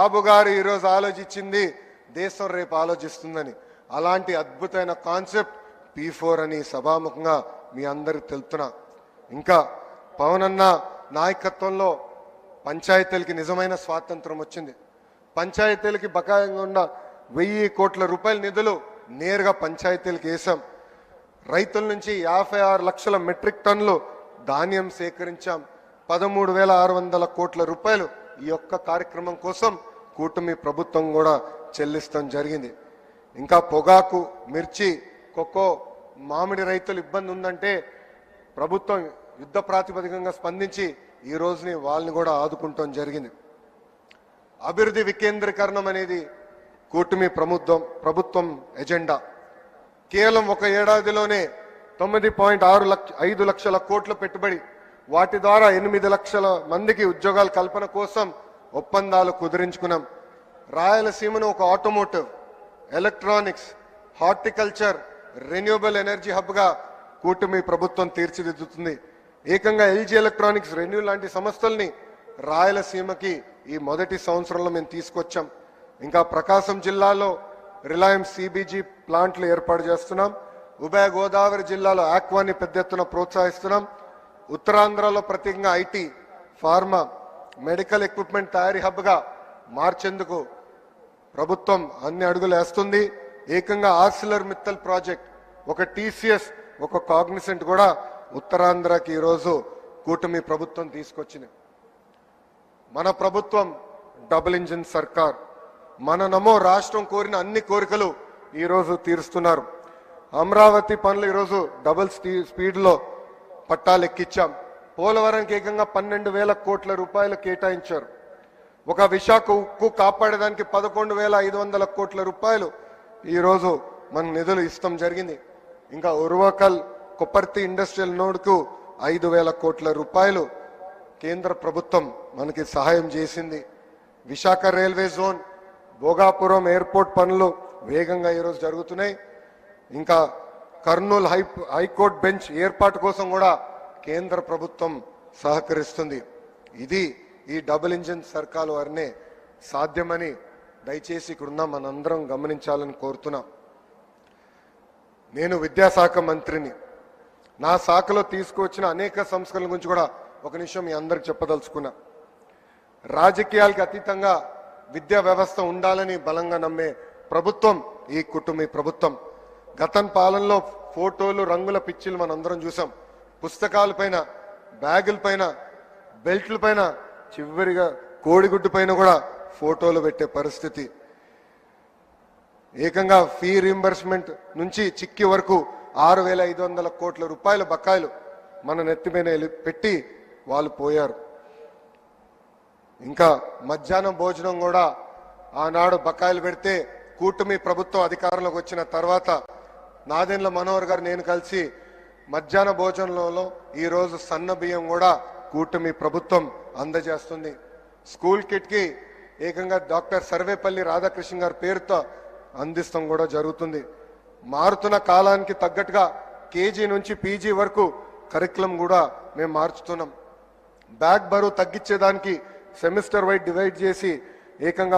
బాబు గారు ఈరోజు ఆలోచించింది దేశం రేపు ఆలోచిస్తుందని. అలాంటి అద్భుతమైన కాన్సెప్ట్ పీ ఫోర్ అని సభాముఖంగా మీ అందరికి తెలుపుతున్నా. ఇంకా పవన్ అన్న నాయకత్వంలో పంచాయతీలకి నిజమైన స్వాతంత్రం వచ్చింది. పంచాయతీలకి బకాయంగా ఉన్న వెయ్యి కోట్ల రూపాయల నిధులు నేరుగా పంచాయతీలకు వేసాం రైతుల నుంచి యాభై ఆరు లక్షల మెట్రిక్ టన్నులు ధాన్యం సేకరించాం. పదమూడు వేల ఆరు వందల కోట్ల రూపాయలు ఈ యొక్క కార్యక్రమం కోసం కూటమి ప్రభుత్వం కూడా చెల్లిస్తాం జరిగింది. ఇంకా పొగాకు మిర్చి కొక్కో మామిడి రైతులు ఇబ్బంది ఉందంటే ప్రభుత్వం యుద్ధ ప్రాతిపదికంగా స్పందించి ఈ రోజుని వాళ్ళని కూడా ఆదుకుంటాం జరిగింది. అభివృద్ధి వికేంద్రీకరణం అనేది కూటమి ప్రభుత్వం ప్రభుత్వం ఎజెండా. కేవలం ఒక ఏడాదిలోనే తొమ్మిది పాయింట్ ఆరు లక్ష ఐదు లక్షల కోట్ల పెట్టుబడి వాటి ద్వారా ఎనిమిది లక్షల మందికి ఉద్యోగాల కల్పన కోసం ఒప్పందాలు కుదిరించుకున్నాం. రాయలసీమను ఒక automotive electronics horticulture renewable energy హబ్గా కూటమి ప్రభుత్వం తీర్చిదిద్దుతుంది. ఏకంగా ఎల్జీ ఎలక్ట్రానిక్స్ రెన్యూ లాంటి సంస్థల్ని రాయలసీమకి ఈ మొదటి సంవత్సరంలో మేము తీసుకొచ్చాం. ఇంకా ప్రకాశం జిల్లాలో రిలయన్స్ సిబిజీ ప్లాంట్లు ఏర్పాటు చేస్తున్నాం. ఉభయ గోదావరి జిల్లాలో ఆక్వాని పెద్ద ఎత్తున ప్రోత్సహిస్తున్నాం. ఉత్తరాంధ్రలో ప్రత్యేకంగా ఐటీ ఫార్మా మెడికల్ ఎక్విప్మెంట్ తయారీ హబ్గా మార్చేందుకు ప్రభుత్వం అన్ని అడుగులు వేస్తుంది. ఏకంగా ఆర్సిలర్ మిత్తల్ ప్రాజెక్ట్ ఒక టీసీఎస్ ఒక కాగ్నిసెంట్ కూడా ఉత్తరాంధ్రకి ఈరోజు కూటమి ప్రభుత్వం తీసుకొచ్చింది. మన ప్రభుత్వం డబుల్ ఇంజిన్ సర్కార్. మన నమో రాష్ట్రం కోరిన అన్ని కోరికలు ఈరోజు తీరుస్తున్నారు. అమరావతి పనులు ఈరోజు డబుల్ స్పీడ్లో పట్టాలు పోలవరానికి పోలవరంకి ఏకంగా పన్నెండు వేల కోట్ల రూపాయలు కేటాయించారు. ఒక విశాఖ ఉక్కు కాపాడడానికి పదకొండు వేల ఐదు వందల కోట్ల రూపాయలు ఈరోజు మన నిధులు ఇస్తాం జరిగింది. ఇంకా ఉర్వకల్ కొప్పర్తి ఇండస్ట్రియల్ నోడ్కు ఐదు వేల కోట్ల రూపాయలు కేంద్ర ప్రభుత్వం మనకి సహాయం చేసింది. Visakha railway zone Bhogapuram airport పనులు వేగంగా ఈరోజు జరుగుతున్నాయి. ఇంకా కర్నూలు హై హైకోర్టు బెంచ్ ఏర్పాటు కోసం కూడా కేంద్ర ప్రభుత్వం సహకరిస్తుంది. ఇది ఈ డబుల్ ఇంజిన్ సర్కార్ వారినే సాధ్యమని దయచేసి ఇక్కడున్న మనందరం గమనించాలని కోరుతున్నాం. నేను విద్యాశాఖ మంత్రిని. నా శాఖలో తీసుకువచ్చిన అనేక సంస్కరణల గురించి కూడా ఒక నిమిషం మీ అందరికి చెప్పదలుచుకున్నా. రాజకీయాలకు అతీతంగా విద్యా వ్యవస్థ ఉండాలని బలంగా నమ్మే ప్రభుత్వం ఈ కుటుంబీ ప్రభుత్వం. గతం పాలనలో ఫోటోలు రంగుల పిచ్చిలు మనందరం చూసాం. పుస్తకాల పైన బ్యాగుల పైన బెల్ట్ల పైన చివరిగా కోడిగుడ్డు పైన కూడా ఫోటోలు పెట్టే పరిస్థితి. ఏకంగా ఫీ రీంబర్స్మెంట్ నుంచి చిక్కి వరకు ఆరు వేల ఐదు వందల కోట్ల రూపాయల బకాయిలు మన నెత్తి పెట్టి వాళ్ళు పోయారు. ఇంకా మధ్యాహ్నం భోజనం కూడా ఆనాడు బకాయిలు పెడితే కూటమి ప్రభుత్వం అధికారంలోకి వచ్చిన తర్వాత నాదెండ్ల మనోహర్ గారు నేను కలిసి మధ్యాహ్న భోజనంలో ఈరోజు సన్న బియ్యం కూడా కూటమి ప్రభుత్వం అందజేస్తుంది. స్కూల్ కిట్కి ఏకంగా డాక్టర్ సర్వేపల్లి రాధాకృష్ణ గారి పేరుతో అందిస్తాం కూడా జరుగుతుంది. మారుతున్న కాలానికి తగ్గట్టుగా కేజీ నుంచి పీజీ వరకు కరికులం కూడా మేము మార్చుతున్నాం. బ్యాగ్ బరువు తగ్గించేదానికి సెమిస్టర్ వైడ్ డివైడ్ చేసి ఏకంగా